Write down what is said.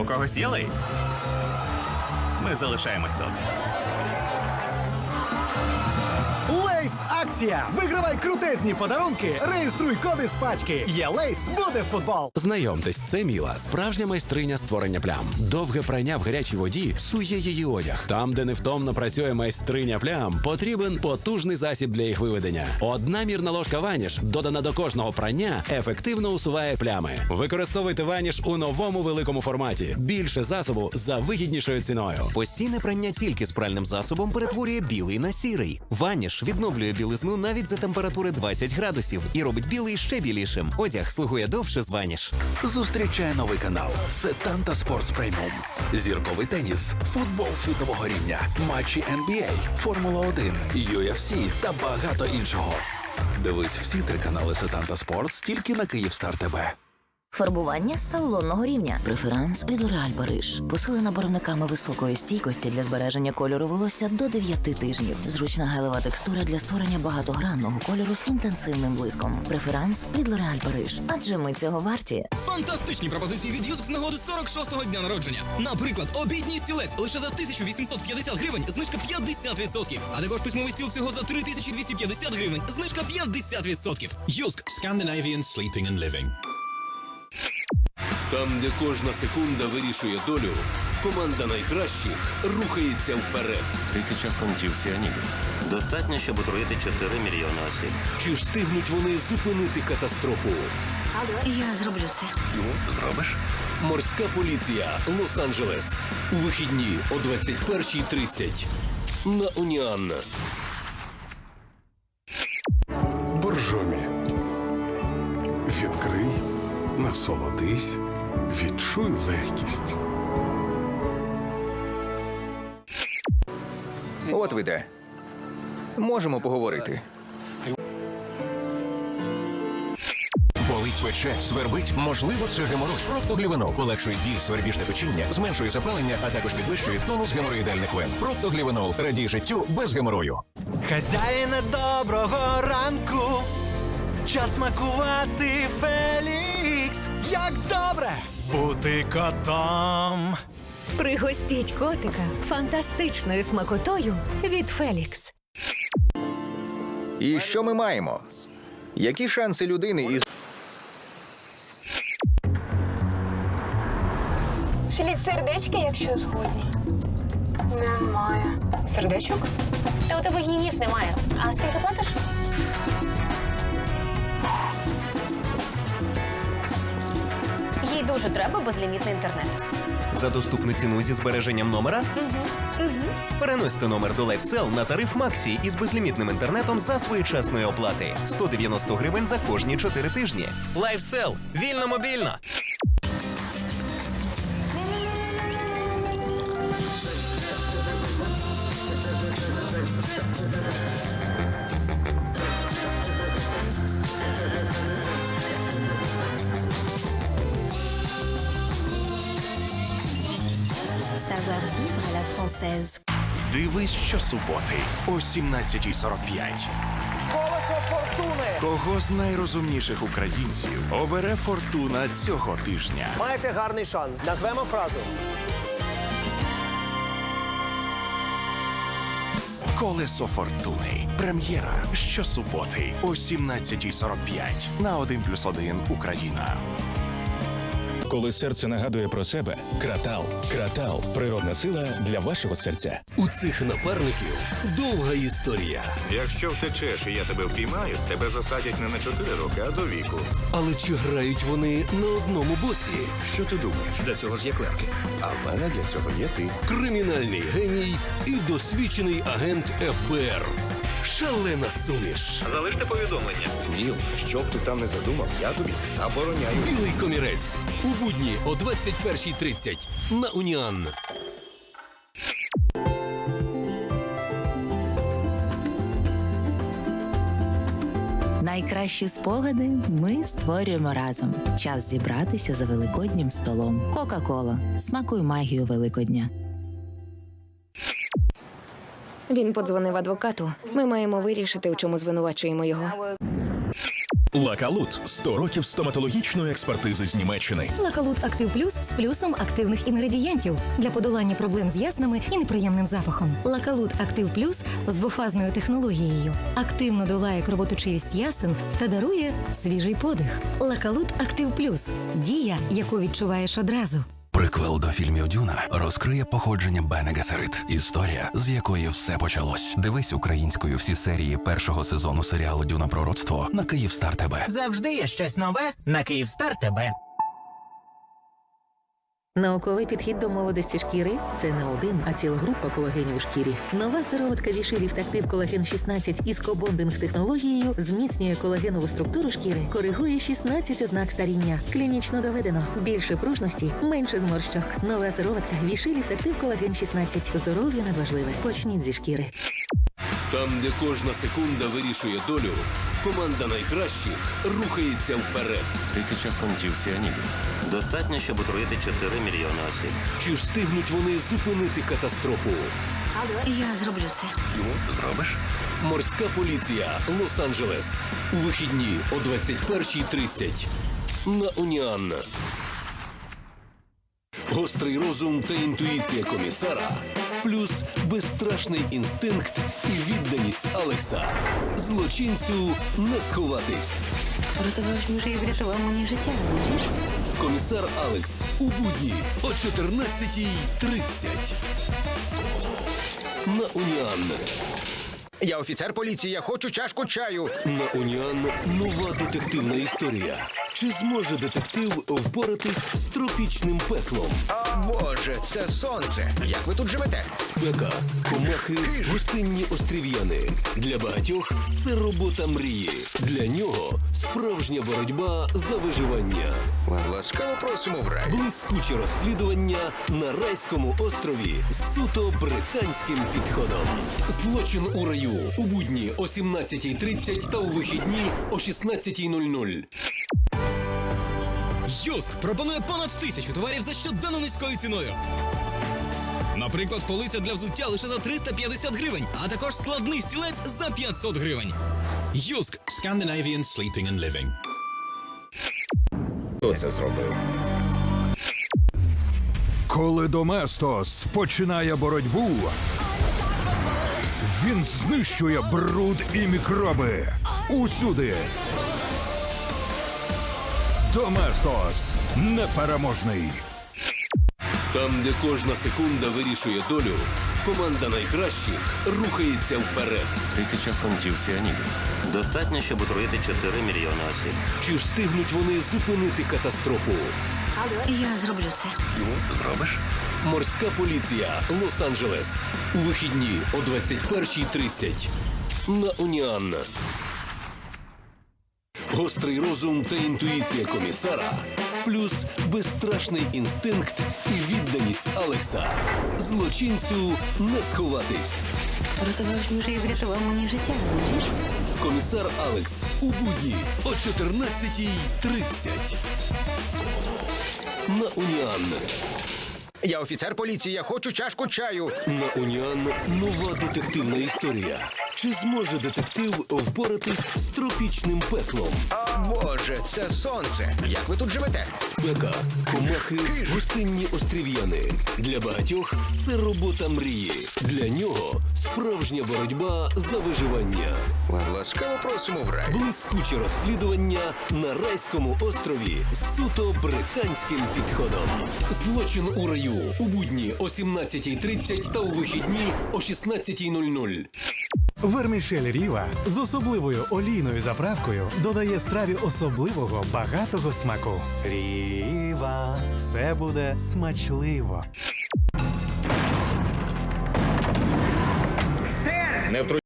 У когось є лейс? Ми залишаємось тут. Акція! Вигравай крутезні подарунки, реєструй коди з пачки. Є лейс, буде футбол. Знайомтесь, це Міла, справжня майстриня створення плям. Довге прання в гарячій воді псує її одяг. Там, де невтомно працює майстриня плям, потрібен потужний засіб для їх виведення. Одна мірна ложка ваніш, додана до кожного прання, ефективно усуває плями. Використовуйте ваніш у новому великому форматі. Більше засобу за вигіднішою ціною. Постійне прання тільки з пральним засобом перетворює білий на сірий. Ваніш відновлює білизну навіть за температури 20 градусів і робить білий ще білішим. Одяг слугує довше з Ваніш. Зустрічає новий канал Сетанта Спортс Преміум. Зірковий теніс, футбол світового рівня, матчі NBA, Формула 1, UFC та багато іншого. Дивись всі три канали Сетанта Спортс тільки на Київстар ТВ. Фарбування з салонного рівня. Преферанс від L'Oréal Париж. Посилена барвниками високої стійкості для збереження кольору волосся до 9 тижнів. Зручна гелева текстура для створення багатогранного кольору з інтенсивним блиском. Преферанс від L'Oréal Париж. Адже ми цього варті. Фантастичні пропозиції від Юск з нагоди 46-го дня народження. Наприклад, обідній стілець лише за 1850 гривень, знижка 50%. А також письмовий стіл всього за 3250 гривень, знижка 50%. Юск. Scandinavian Sleeping and Living. Там, де кожна секунда вирішує долю, команда найкращих рухається вперед. Тисяча фунтів ціаніду. Достатньо, щоб отруїти 4 мільйони осіб. Чи встигнуть вони зупинити катастрофу? Я зроблю це. Зробиш? Морська поліція Лос-Анджелес. У вихідні о 21.30 на Уніан. Насолодись, відчуй легкість. От ви де. Можемо поговорити. Болить пече, свербить, можливо, це геморой. Проктоглівенол полегшує біль, свербіжне печіння, зменшує запалення, а також підвищує тонус геморроїдальних вен. Проктоглівенол радій життю без геморою. Хазяїне доброго ранку. Час смакувати Фелікс. Як добре бути котом. Пригостіть котика фантастичною смакотою від Фелікс. І що ми маємо? Які шанси людини із Шліть сердечки, якщо згодні. Немає. Сердечок? Та у тебе гнів немає. А скільки платиш? Дуже треба безлімітний інтернет. За доступну ціну зі збереженням номера переносьте номер до LifeSell на тариф Максі із безлімітним інтернетом за своєчасної оплати 190 гривень за кожні 4 тижні. LifeSell. вільно мобільно. Savoir vivre à la française. Дивись щосуботи о 17.45. Колесо фортуни. Кого з найрозумніших українців обере фортуна цього тижня? Маєте гарний шанс. Назвемо фразу. Колесо фортуни. Прем'єра щосуботи о 17.45 на 1+,1 Україна. Коли серце нагадує про себе, кратал. Кратал природна сила для вашого серця. У цих напарників довга історія. Якщо втечеш і я тебе впіймаю, тебе засадять не на 4 роки, а до віку. Але чи грають вони на одному боці? Що ти думаєш? Для цього ж є клерки. А в мене для цього є ти. Кримінальний геній і досвідчений агент ФБР. Шалена суміш. Залиште повідомлення. Ніл, що б ти там не задумав, я тобі забороняю. Білий комірець. У будні о 21.30 на Уніан. Найкращі спогади ми створюємо разом. Час зібратися за великоднім столом. Кока-кола. Смакуй магію Великодня. Він подзвонив адвокату. Ми маємо вирішити, у чому звинувачуємо його. Лакалут 100 років стоматологічної експертизи з Німеччини. Лакалут Актив Плюс з плюсом активних інгредієнтів для подолання проблем з яснами і неприємним запахом. Лакалут Актив Плюс з двофазною технологією активно долає кровоточивість ясен та дарує свіжий подих. Лакалут Актив Плюс дія, яку відчуваєш одразу. Приквел до фільмів Дюна розкриє походження Бене Гесерит. Історія, з якої все почалось. Дивись українською всі серії першого сезону серіалу Дюна пророцтво на Київстар ТБ. Завжди є щось нове на Київстар ТБ. Науковий підхід до молодості шкіри це не один, а ціла група колагенів у шкірі. Нова сироватка Вішилів Тактив Колаген 16 із кобондинг технологією зміцнює колагенову структуру шкіри, коригує 16 ознак старіння. Клінічно доведено більше пружності, менше зморщок. Нова сироватка Вішилів Тактив Колаген 16. Здоров'я надважливе. Почніть зі шкіри. Там, де кожна секунда вирішує долю, команда найкращих рухається вперед. Тисяча фунтів ціаніду. Достатньо, щоб отруїти 4 мільйони осіб. Чи встигнуть вони зупинити катастрофу? Я зроблю це. Зробиш? Морська поліція Лос-Анджелес. У вихідні о 21.30 на Уніан. Гострий розум та інтуїція комісара, плюс безстрашний інстинкт і відданість Алекса. Злочинцю не сховатись. Розумієш, може, і врятував мені життя, знаєш? Комісар Алекс у будні о 14.30. На Уніан. Я офіцер поліції, я хочу чашку чаю. На Уніан нова детективна історія. Чи зможе детектив впоратись з тропічним пеклом? Боже, це сонце. Як ви тут живете? Спека, комахи, гостинні острів'яни. Для багатьох це робота мрії. Для нього справжня боротьба за виживання. Ласкаво просимо в рай. Блискуче розслідування на райському острові з суто британським підходом. Злочин у раю у будні о 17.30 та у вихідні о 16.00. Юск пропонує понад тисячу товарів за щоденно низькою ціною. Наприклад, полиця для взуття лише за 350 гривень, а також складний стілець за 500 гривень. Юск Scandinavian Sleeping and Living. Хто це зробив? Коли Доместос починає боротьбу, він знищує бруд і мікроби усюди. Доместос непереможний. Там, де кожна секунда вирішує долю, команда найкращих рухається вперед. Тисяча фунтів ціаніду. Достатньо, щоб отруїти 4 мільйони осіб. Чи встигнуть вони зупинити катастрофу? Я зроблю це. Зробиш? Морська поліція Лос-Анджелес. У вихідні о 21.30 на Уніан. Гострий розум та інтуїція комісара, плюс безстрашний інстинкт і відданість Алекса. Злочинцю не сховатись. Розумієш, може, і врятував мені життя, знаєш? Комісар Алекс у будні о 14.30 на Уніан. Я офіцер поліції, я хочу чашку чаю. На Уніан нова детективна історія. Чи зможе детектив впоратись з тропічним пеклом? Боже, це сонце. Як ви тут живете? Спека, комахи, гостинні острів'яни. Для багатьох це робота мрії. Для нього справжня боротьба за виживання. Ласкаво просимо в рай. Блискуче розслідування на райському острові з суто британським підходом. Злочин у раю у будні о 17.30 та у вихідні о 16.00. Вермішель Ріва з особливою олійною заправкою додає страві особливого багатого смаку. Ріва, все буде смачливо. Не втру...